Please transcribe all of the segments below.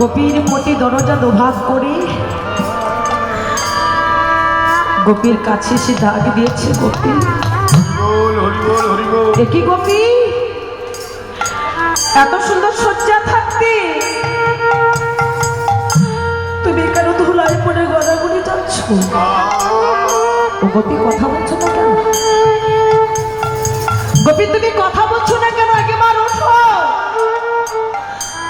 গোপীর প্রতি দরজা দুভাগ করে গোপীর কাছে সে ডাক দিয়েছে গোপী। দেখি গোপী? এত সুন্দর সজ্জা থাকতে। তুমি কেন ধুলাই পরে গড়াগড়ি যাচ্ছ গোপী কথা বলছো না কেন? গোপী তুমি কথা বলছো না কেন? আগে ওঠো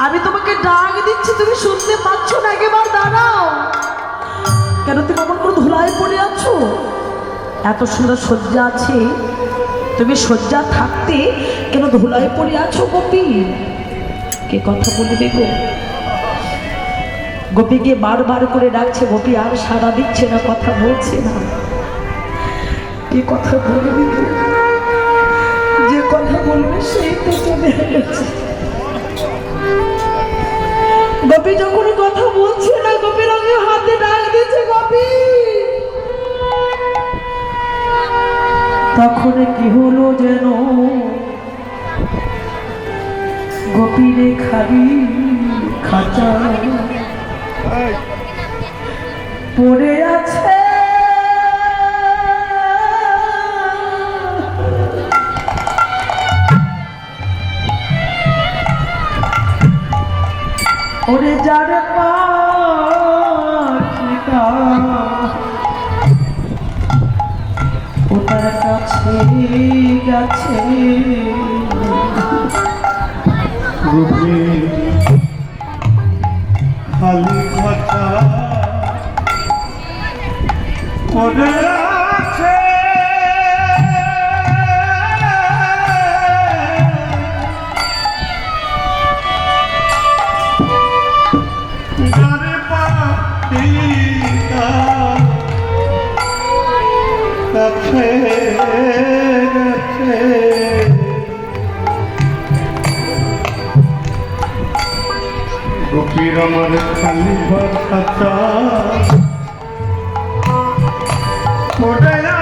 আমি তোমাকে ডাক দিচ্ছি তুমি শুনতে পাচ্ছ না? আগে বার দাঁড়াও। কেন তুমি এমন করে ধুলাই পড়ে আছো? এত সুন্দর শয্যা আছে। তুমি শয্যা থাকতে কেন ধুলাই পড়ে আছো, গোপী? কে কথা বলে গো? গোপীকে বারবার করে ডাকছে, গোপী আর সাড়া দিচ্ছে না, কথা বলছে না। কে কথা বলবে যে কথা বলবে সেই তো চলে গেছে। গোপী যখন কথা বলছে না, গোপীর আগে হাতে ডাক দিচ্ছে গোপী। তখন কি হলো যেন? গোপীরে খালি খাঁচা পড়ে আছে। ওরে যার ও তার কাছে গেছে। খালি কথা গোপীর আমার খালি বাচ্চা পড়ে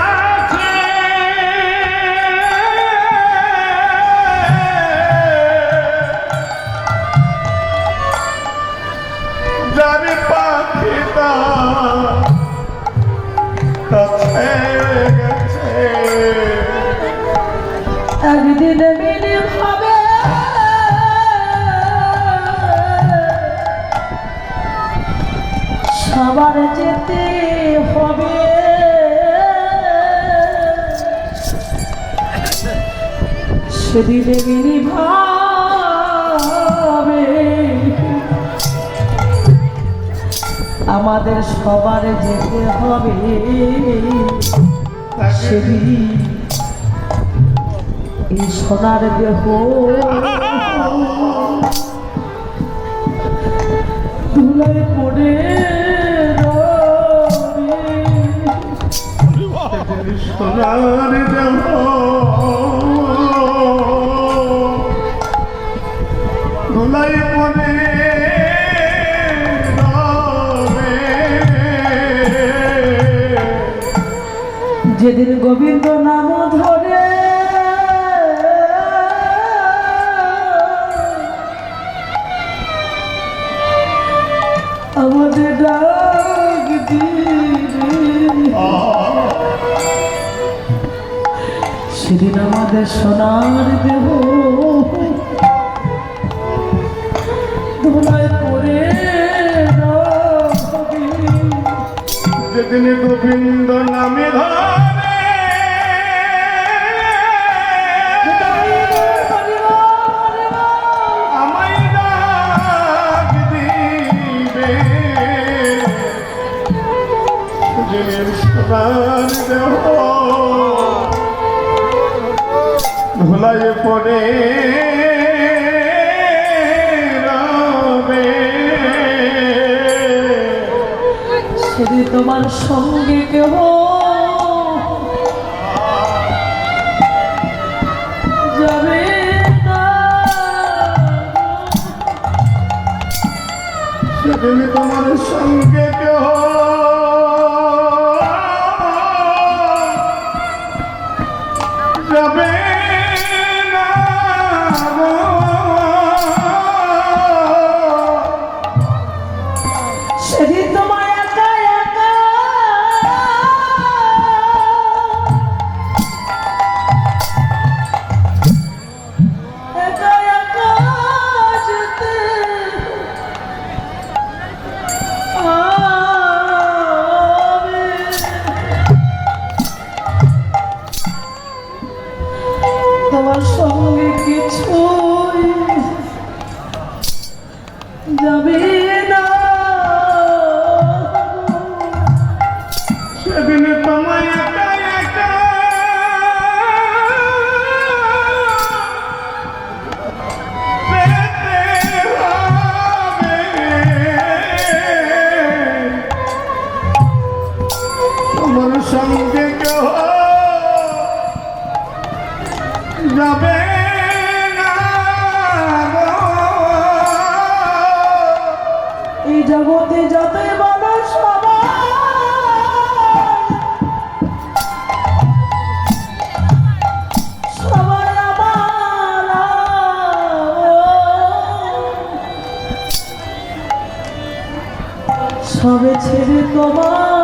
সেদিনে মিনি ভাবে আমাদের সবার যেতে হবে সেদিন এই সোনার দেহ ধুলায় পড়ে রবে। সোনার দেহ ধুলাই মনে যেদিন গোবিন্দ নাম ধরে আমাদের ডাক দিবে। সেদিন আমাদের সোনার দেহ যেদিন গোবিন্দ নামে ধরে। ধুলায় পড়ে। সেদিন তোমার সঙ্গে কেহ যাবে সেদিন তোমার সঙ্গে কেহ যাবে তোমার সঙ্গে কিছুই যাবে যাবে এই জগতে যতই মানুষ সবাই সবাই সবে ছেড়ে তোমার